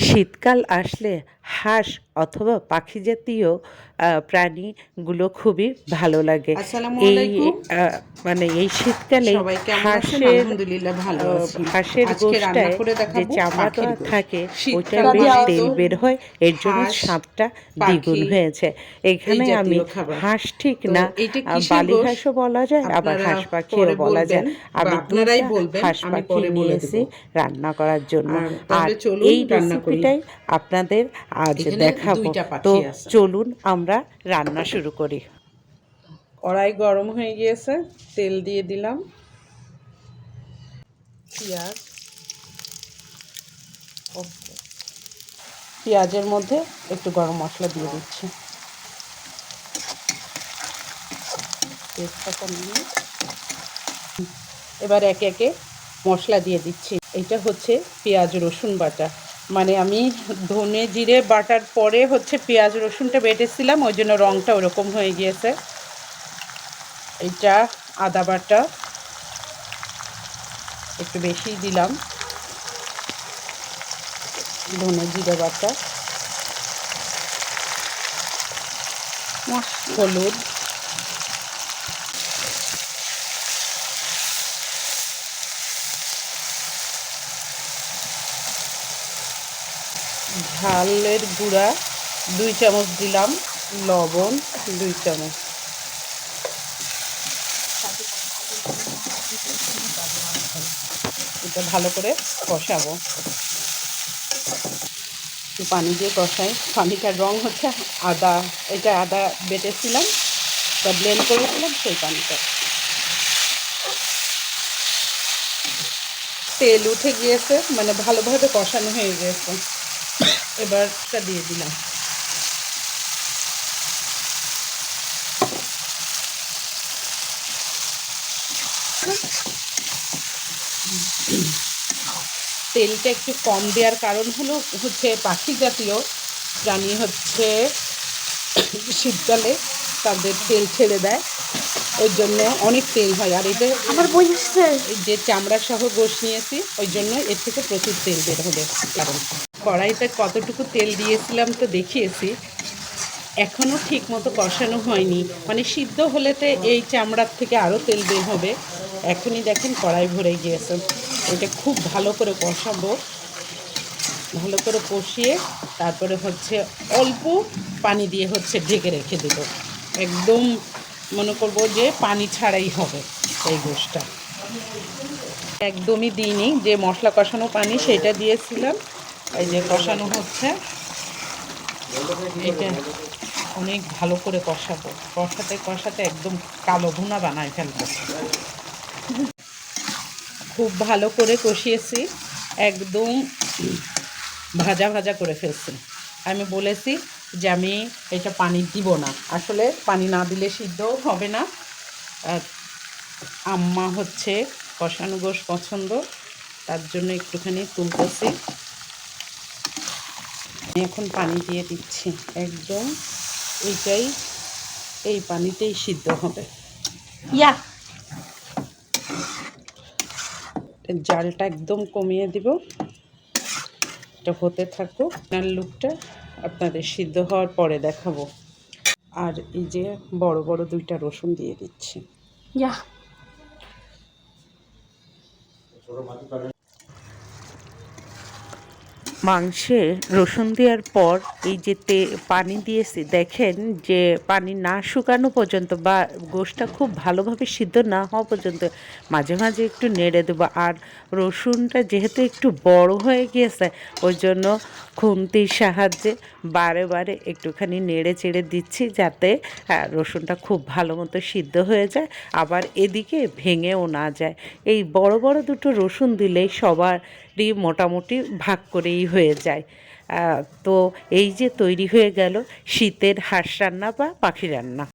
শীতকাল আসলে হাঁস অথবা পাখি জাতীয় প্রাণীগুলো খুবই ভালো লাগে। এই মানে এই শীতকালে? হাঁসের। হাঁসের করে যে চামড়াটা থাকে বেশ তেল বের হয় এর জন্য স্বাদটা দ্বিগুণ হয়েছে। এখানে আমি হাঁস ঠিক না বালি? হাঁসও বলা যায় আবার হাঁস পাখিও বলা যায়। আমি আপনারাই দুইটা বলবেন, হাঁস পাখি নিয়েছি রান্না করার জন্য। আর এই। রেসিপিটাই আপনাদের আজ দেখাবো। তো চলুন আমরা রান্না শুরু করি। কড়াই গরম হয়ে গিয়েছে, তেল দিয়ে দিলাম। পেঁয়াজ। পেঁয়াজের মধ্যে একটু গরম মশলা দিয়ে দিচ্ছি। এবার একে একে মশলা দিয়ে দিচ্ছি। এটা হচ্ছে পেঁয়াজ রসুন বাটা। মানে আমি ধনে জিরে, বাটার পরে হচ্ছে পেঁয়াজ, রসুনটা বেটেছিলাম, ওই জন্য রঙটা ওরকম হয়ে গিয়েছে। এটা আদা বাটা একটু বেশি দিলাম। ধনে জিরে বাটা। হলুদ। ঝালের গুঁড়া, দুই চামচ দিলাম লবণ, দুই চামচ। এটা ভালো করে কষাবো। পানি দিয়ে কষাই। পানিটার রং হচ্ছে আদা। এটা আদা বেটেছিলাম বা ব্লেন্ড করেছিলাম সেই পানিটা। তেল উঠে গিয়েছে মানে ভালোভাবে কষানো হয়ে গিয়েছে এবার এটা দিয়ে দিলাম। তেলটা একটু কম দেওয়ার কারণ হলো হচ্ছে পাখি জাতীয় প্রাণী হচ্ছে শীতকালে তাদের তেল ছেড়ে দেয়। ওই জন্য অনেক তেল হয়। আর এটা আমার এই যে চামড়া সহ গোশ নিয়েছি ওই জন্য এর থেকে প্রচুর তেল বের হবে কারণ কড়াইতে কতটুকু তেল দিয়েছিলাম তো দেখিয়েছি। এখনও ঠিক মতো কষানো হয়নি। মানে সিদ্ধ হলেতে এই চামড়ার থেকে আরও তেল বের হবে। এখনই দেখেন কড়াই ভরে গিয়েছে। এটা খুব ভালো করে কষাবো। ভালো করে কষিয়ে তারপরে হচ্ছে অল্প পানি দিয়ে হচ্ছে ঢেকে রেখে দেব। একদম মনে করব যে পানি ছাড়াই হবে এই গোষ্ঠটা একদমই দিইনি। যে মশলা কষানো পানি সেটা দিয়েছিলাম। এই যে কষানো হচ্ছে। এটা অনেক ভালো করে কষাবো। কষাতে কষাতে একদম কালো ভুনা বানায় ফেলব। খুব ভালো করে কষিয়েছি। একদম ভাজা ভাজা করে ফেলছি। আমি বলেছি যে আমি এটা পানি দিব না। আসলে পানি না দিলে সিদ্ধ হবে না। আম্মা হচ্ছে কষানো গোশ পছন্দ। তার জন্য একটুখানি তুলতেছি। এখন পানি দিয়ে দিচ্ছি একদম। এইটাই এই পানিতেই সিদ্ধ হবে। ইয়া। জালটা একদম কমিয়ে দিব। এটা হতে থাকুক আর লুকটা আপনাদের সিদ্ধ হওয়ার পরে দেখাবো। আর এই যে বড় বড় দুইটা রসুন দিয়ে দিচ্ছি। ইয়া। মাংসে রসুন দেওয়ার পর এই যে তে পানি দিয়েছি দেখেন যে পানি না শুকানো পর্যন্ত বা গোশটা খুব ভালোভাবে সিদ্ধ না হওয়া পর্যন্ত মাঝে মাঝে একটু নেড়ে দেবো। আর রসুনটা যেহেতু একটু বড় হয়ে গিয়েছে ওই জন্য খুন্তির সাহায্যে বারে বারে একটুখানি নেড়ে চেড়ে দিচ্ছি যাতে হ্যাঁ, রসুনটা খুব ভালো মতো সিদ্ধ হয়ে যায় আবার এদিকে ভেঙেও না যায়। এই বড় বড় দুটো রসুন দিলেই সবারই মোটামুটি ভাগ করেই হয়ে যায়। তো এই যে তৈরি হয়ে গেল শীতের হাঁস রান্না বা পাখি রান্না।